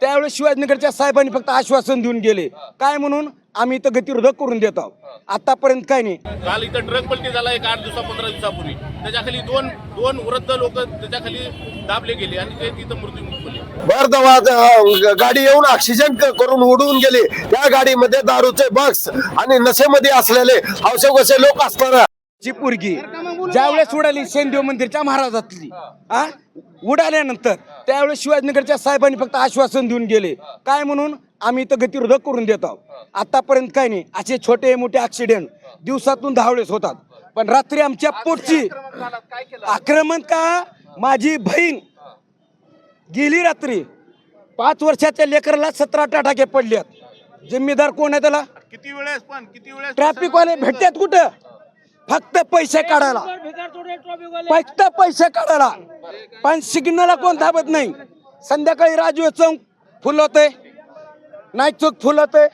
त्यावेळेस शिवाजीनगरच्या साहेबांनी फक्त आश्वासन देऊन गेले. काय म्हणून? आम्ही इथं गतिरोधक करून देत आहोत. आतापर्यंत काय नाही. काल इथं ट्रक पलटी झाला एक आठ दिवसा पंधरा दिवसापूर्वी. त्याच्याखाली दोन दोन वृद्ध लोक त्याच्याखाली दाबले गेले आणि ते तिथं मृत्यूमुख झाले भर गाडी येऊन ऑक्सिजन क- करून उडवून गेली. त्या गाडीमध्ये दारूचे बॉक्स आणि नशेमध्ये असलेले हौसे लोक असताना ची पोरगी ज्यावेळेस उडाली शेंदेव मंदिरच्या महाराजातली आ? उडाल्यानंतर त्यावेळेस शिवाजीनगरच्या साहेबांनी फक्त आश्वासन देऊन गेले. काय म्हणून? आम्ही इथं गतिरोधक करून देत आहोत. आतापर्यंत काय नाही असे छोटे मोठे ऍक्सिडेंट दिवसातून दहा वेळेस होतात. पण रात्री आमच्या पोटची आक्रमण का? माझी बहीण गेली रात्री. पाच वर्षाच्या लेकराला सतरा अठरा टाके पडल्यात जिम्मेदार कोण आहे त्याला? किती वेळेस पण किती वेळेस ट्रॅफिक वाले भेटतात कुठं? फक्त पैसे काढायला. फक्त पैसे काढायला. पण सिग्नलला कोण थांबत नाही. संध्याकाळी राजू चौक फुलवतंय नाईक चौक फुलवतंय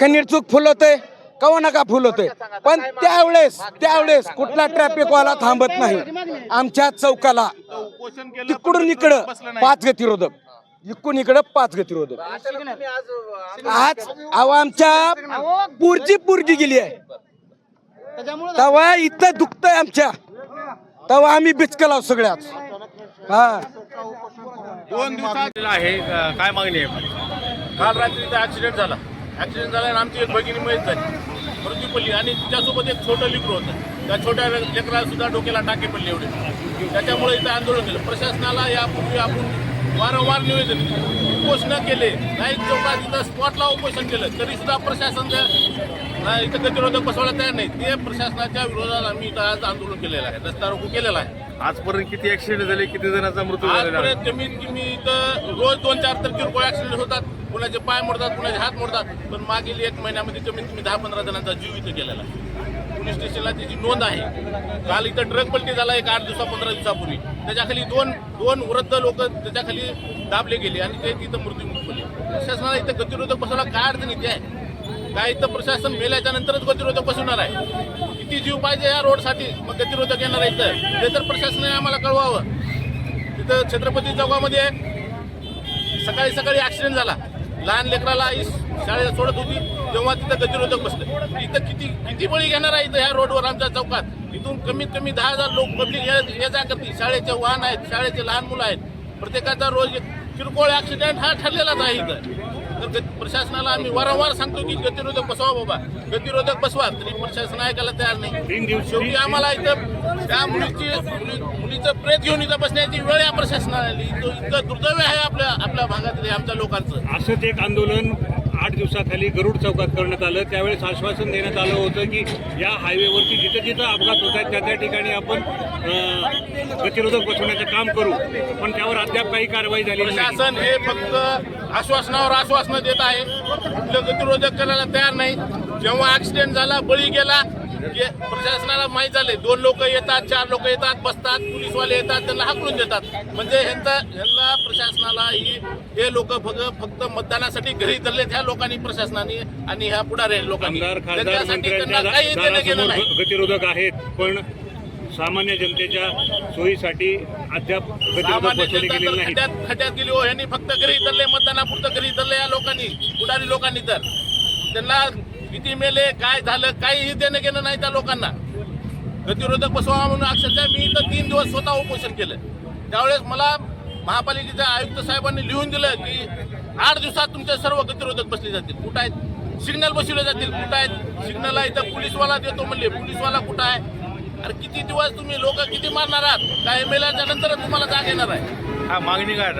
कन्नीर चौक फुलवतंय कवा नका फुलवतंय पण त्यावेळेस त्यावेळेस कुठला ट्रॅफिक वाला थांबत नाही. आमच्या चौकाला. तिकडून इकडं पाच गतिरोधक. इकडून इकडं पाच गतिरोधक. आज अहो आमच्या पुरची पुरगी गेली आहे. तेव्हा इथं दुखतंय आमच्या. तेव्हा आम्ही बिचकलाव सगळ्याच हा. दोन दिवसात आहे. काय मागणी आहे? काल रात्री इथं ऍक्सिडेंट झाला. ऍक्सिडेंट झाला आणि आमची एक भगिनी मयत झाली. मृत्यू पडली. आणि तिच्यासोबत एक छोटं लेकरू होतं. त्या छोट्या लेकराला सुद्धा डोक्याला टाके पडले एवढे. त्याच्यामुळे इथं आंदोलन केलं. प्रशासनाला यापूर्वी आपण वारंवार निवेदन उपोषण केले. नाईक चौकात इथं स्पॉटला उपोषण केलं. तरी सुद्धा प्रशासन त्या- ना इथं गतिरोधक बसवायला तयार नाही ते प्रशासनाच्या विरोधात आम्ही इथं आज आंदोलन केलेलं आहे. रस्ता रोको केलेला आहे. आजपर्यंत किती ऍक्सिडेंट झाले किती जणांचा मृत्यू झालेला आहे? आजपर्यंत कमीत कमी इथं रोज दोन चार तर किरकोळ ऍक्सिडेंट होतात. कुणाचे पाय मोडतात कुणाचे हात मोडतात. पण मागील एक महिन्यामध्ये कमीत कमी दहा पंधरा जणांचा जीव इथं गेलेला आहे. पोलीस स्टेशनला त्याची नोंद आहे काल इथं ट्रक पलटी झाला एक आठ दिवसा पंधरा दिवसापूर्वी. त्याच्याखाली दोन दोन वृद्ध लोक त्याच्याखाली दाबले गेले आणि ते तिथं मृत्यूमुख झाले प्रशासनाला इथं गतिरोधक बसवला काय अडचण इथे आहे? काय इथं प्रशासन मेल्याच्या नंतरच गतिरोधक बसवणार आहे. किती जीव पाहिजे या रोडसाठी? मग गतिरोधक येणार आहे इथं. ते तर प्रशासनाने आम्हाला कळवावं. तिथं छत्रपती चौकामध्ये सकाळी सकाळी ऍक्सिडेंट झाला. लहान लेकराला आई शाळेला सोडत होती. तेव्हा तिथं गतिरोधक बसले. इथं किती किती बळी घेणार आहे इथं ह्या रोडवर आमच्या चौकात? इथून कमीत कमी दहा हजार लोक पब्लिक ये जा करतील. शाळेचे वाहन आहेत शाळेचे लहान मुलं आहेत. प्रत्येकाचा रोज किरकोळ ऍक्सिडेंट हा ठरलेलाच आहे इथं. तर प्रशासनाला आम्ही वारंवार सांगतो की गतिरोधक बसवा बाबा. गतिरोधक बसवा. तरी प्रशासन ऐकायला तयार नाही. शेवटी आम्हाला इथं त्या मुलीची मुली मुलीचं प्रेत घेऊन इथं बसण्याची वेळ या प्रशासनाला आली. इथं इतकं दुर्दैव आहे आपल्या आपल्या भागातले आमच्या लोकांचं. असंच एक आंदोलन आठ दिवसाखाली गरुड चौकात करण्यात आलं. त्यावेळेस आश्वासन देण्यात आलं होतं की या हायवेवरती जिथं जिथं अपघात होत आहेत त्या त्या ठिकाणी आपण प्रतिरोधक गतिरोधक बसवण्याचं काम करू. पण त्यावर अद्याप काही कारवाई झाली शासन हे फक्त आश्वासनावर आश्वासनं देत आहे. कुठलं गतिरोधक करायला तयार नाही. जेव्हा ऍक्सिडेंट झाला बळी गेला की प्रशासनाला माहीत झाले दोन लोक येतात चार लोक येतात बसतात पोलीसवाले येतात त्यांना हाकलून देतात. म्हणजे ह्यांचा ह्यांना प्रशासनाला ही हे लोक फक्त फक्त मतदानासाठी घरी धरलेत ह्या लोकांनी प्रशासनाने आणि ह्या पुढारी लोकांनी. त्यांच्यासाठी त्यांना काही देणं घेणं नाही. गतिरोधक आहेत पण सामान्य जनतेच्या सोयीसाठी अद्याप खड्यात खड्यात गेली. हो यांनी फक्त घरी धरले मतदानापुरतं घरी धरले या लोकांनी पुढारी लोकांनी तर. त्यांना किती मेले काय झालं काहीही देणं घेणं नाही त्या लोकांना. गतिरोधक बसवा म्हणून अक्षरशः मी इथं तीन दिवस स्वतः उपोषण केलं. त्यावेळेस मला महापालिकेच्या आयुक्त साहेबांनी लिहून दिलं की आठ दिवसात तुमचे सर्व गतिरोधक बसले जातील. कुठं आहेत? सिग्नल बसवले जातील. कुठं आहेत? सिग्नलला इथं पोलीसवाला देतो म्हणले. पोलीसवाला कुठं आहे? अरे किती दिवस तुम्ही लोक किती मारणार आहात? काय मेल्याच्या नंतरच तुम्हाला जाग येणार आहे. हा मागणी काय?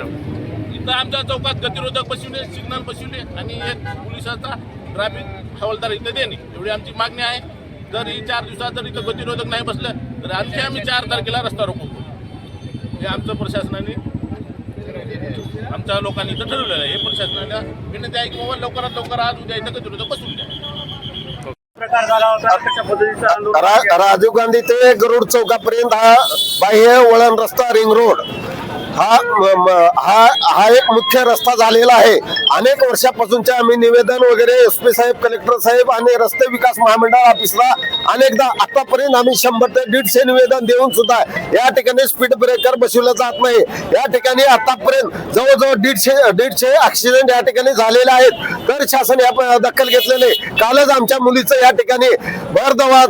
इथं आमच्या चौकात गतिरोधक बसवले सिग्नल बसवले आणि एक पोलिसाचा ट्रॅफिक हवालदार इथं देणे. एवढी आमची मागणी आहे. जर ही चार दिवसात जर इथं गतिरोधक नाही बसलं तर आणखी आम्ही चार तारखेला रस्ता रोखू. हे आमचं प्रशासनाने आमच्या लोकांनी इथं ठरवलेलं आहे. हे प्रशासनाला विनंती आहे की बाबा लवकरात लवकर आज उद्या इथं गतिरोधक बसून द्या. प्रकार झाला होता राजीव गांधी ते गरुड चौकापर्यंत हा बाह्य वळण रस्ता रिंग रोड. हा हा हा एक मुख्य रस्ता झालेला आहे. अनेक वर्षापासूनचे आम्ही निवेदन वगैरे एस पी साहेब कलेक्टर साहेब आणि रस्ते विकास महामंडळ ऑफिसला अनेकदा आतापर्यंत आम्ही शंभर ते दीडशे निवेदन देऊन सुद्धा या ठिकाणी स्पीड ब्रेकर बसवलं जात नाही. या ठिकाणी आतापर्यंत जवळजवळ दीडशे दीडशे ऍक्सिडेंट या ठिकाणी झालेले आहेत. तर शासन या दखल घेतलेले कालच आमच्या मुलीचं या ठिकाणी भर दवा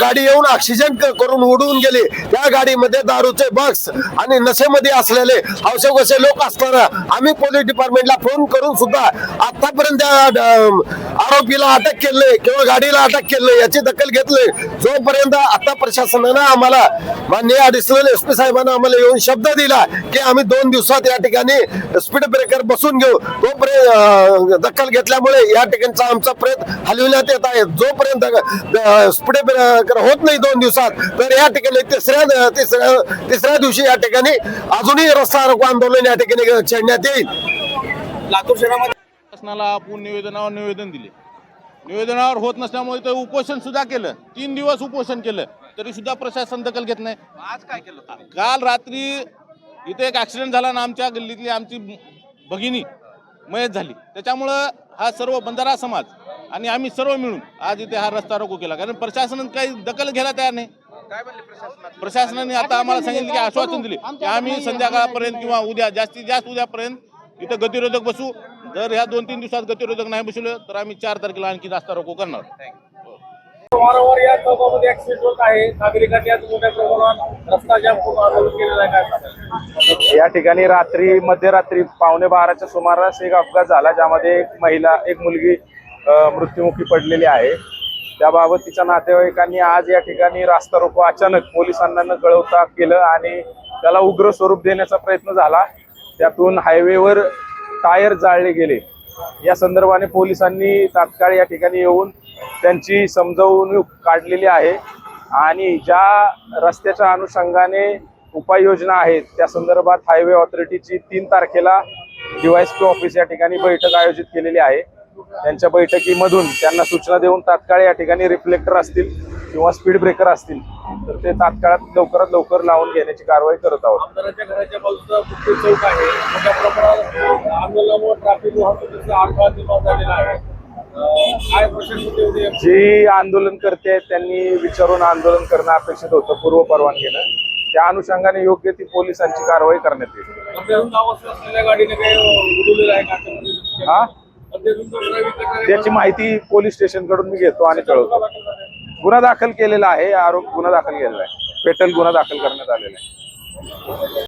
गाडी येऊन ऑक्सिजन करून उडून गेली. त्या गाडीमध्ये दारूचे बक्स आणि नशेमध्ये असलेले आवश्यक लोक असताना आम्ही पोलीस डिपार्टमेंटला फोन करून सुद्धा आतापर्यंत आरोपीला अटक केले किंवा गाडीला अटक केले याची दखल घेतले जोपर्यंत आता प्रशासनानं आम्हाला माननीय अडिशनल एस पी साहेबांना आम्हाला येऊन शब्द दिला की आम्ही दोन दिवसात या ठिकाणी स्पीड ब्रेकर बसून घेऊ तोपर्यंत दखल घेतल्यामुळे या ठिकाणचा आमचा प्रयत्न हलविण्यात येत आहे. जोपर्यंत स्पीड ब्रेकर होत नाही दोन दिवसात तर या ठिकाणी तिसऱ्या तिसऱ्या तिसऱ्या दिवशी या ठिकाणी अजूनही रस्ता रोको आंदोलन या ठिकाणी छेडण्यात येईल. शासनाला आपण निवेदनावर निवेदन दिले. निवेदनावर होत नसल्यामुळे ते उपोषण सुद्धा केलं. तीन दिवस उपोषण केलं. तरी सुद्धा प्रशासन दखल घेत नाही. आज काय केलं? काल रात्री इथे एक ऍक्सिडेंट झाला ना आमच्या गल्लीतली आमची भगिनी मयत झाली. त्याच्यामुळं हा सर्व बंजारा समाज आणि आम्ही सर्व मिळून आज इथे हा रस्ता रोको केला. कारण प्रशासन काही दखल घ्यायला तयार नाही. प्रशासनाने आता आम्हाला सांगितलं की आश्वासन दिले की आम्ही संध्याकाळपर्यंत किंवा उद्या जास्तीत जास्त उद्यापर्यंत इथं गतिरोधक बसू. जर ह्या दोन तीन दिवसात गतिरोधक नाही बसवलं तर आम्ही चार तारखेला आणखी रास्ता रोको करणार. वारंवार या चौकामध्ये ऍक्सिडेंट होत आहे. नागरिकांनी आज मोठ्या प्रमाणात रस्ता जाम करून आंदोलन केलेलं आहे. काय? या ठिकाणी रात्री मध्यरात्री पावणे बाराच्या सुमारास एक अपघात झाला ज्यामध्ये एक महिला एक मुलगी मृत्युमुखी पडलेली आहे. त्याबाबत तिच्या नातेवाईकांनी आज या ठिकाणी रास्ता रोको अचानक पोलिसांना न कळवता केलं आणि त्याला उग्र स्वरूप देण्याचा प्रयत्न झाला. त्यातून हायवेवर टायर जाळले गेले. या संदर्भाने पोलिसांनी तात्काळ या ठिकाणी येऊन त्यांची समजावणूक काढलेली आहे आणि ज्या रस्त्याच्या अनुषंगाने उपाययोजना आहेत त्या संदर्भात हायवे ऑथॉरिटीची तीन तारखेला डीवायएसपी ऑफिस या ठिकाणी बैठक आयोजित केलेली आहे. त्यांच्या बैठकीमधून त्यांना सूचना देऊन तात्काळ या ठिकाणी रिफ्लेक्टर असतील किंवा स्पीड ब्रेकर असतील तर ते तात्काळात लवकरात लवकर लावून घेण्याची कारवाई करत आहोत. आमदाराच्या घराच्या बाजूचा मुख्य चौक आहे. मोठ्या प्रमाणात आंदोलनामुळे ट्रॅफिक वाहतुकीचा अडथळा निर्माण झालेला आहे. अं, काय प्रशासन तेवढे जी आंदोलन करते त्यांनी विचारून आंदोलन करणं अपेक्षित होतं पूर्व परवानगीनं. त्या अनुषंगाने योग्य ती पोलिसांची कारवाई करण्यात येईल. मध्यरून नाव असलेल्या गाडीने काही उडवलेलं आहे का? हा? त्याची माहिती पोलीस स्टेशनकडून मी घेतो आणि कळवतो. गुन्हा दाखल केलेला आहे आरोप गुन्हा दाखल केलेला आहे. पेटल गुन्हा दाखल करण्यात आलेला आहे.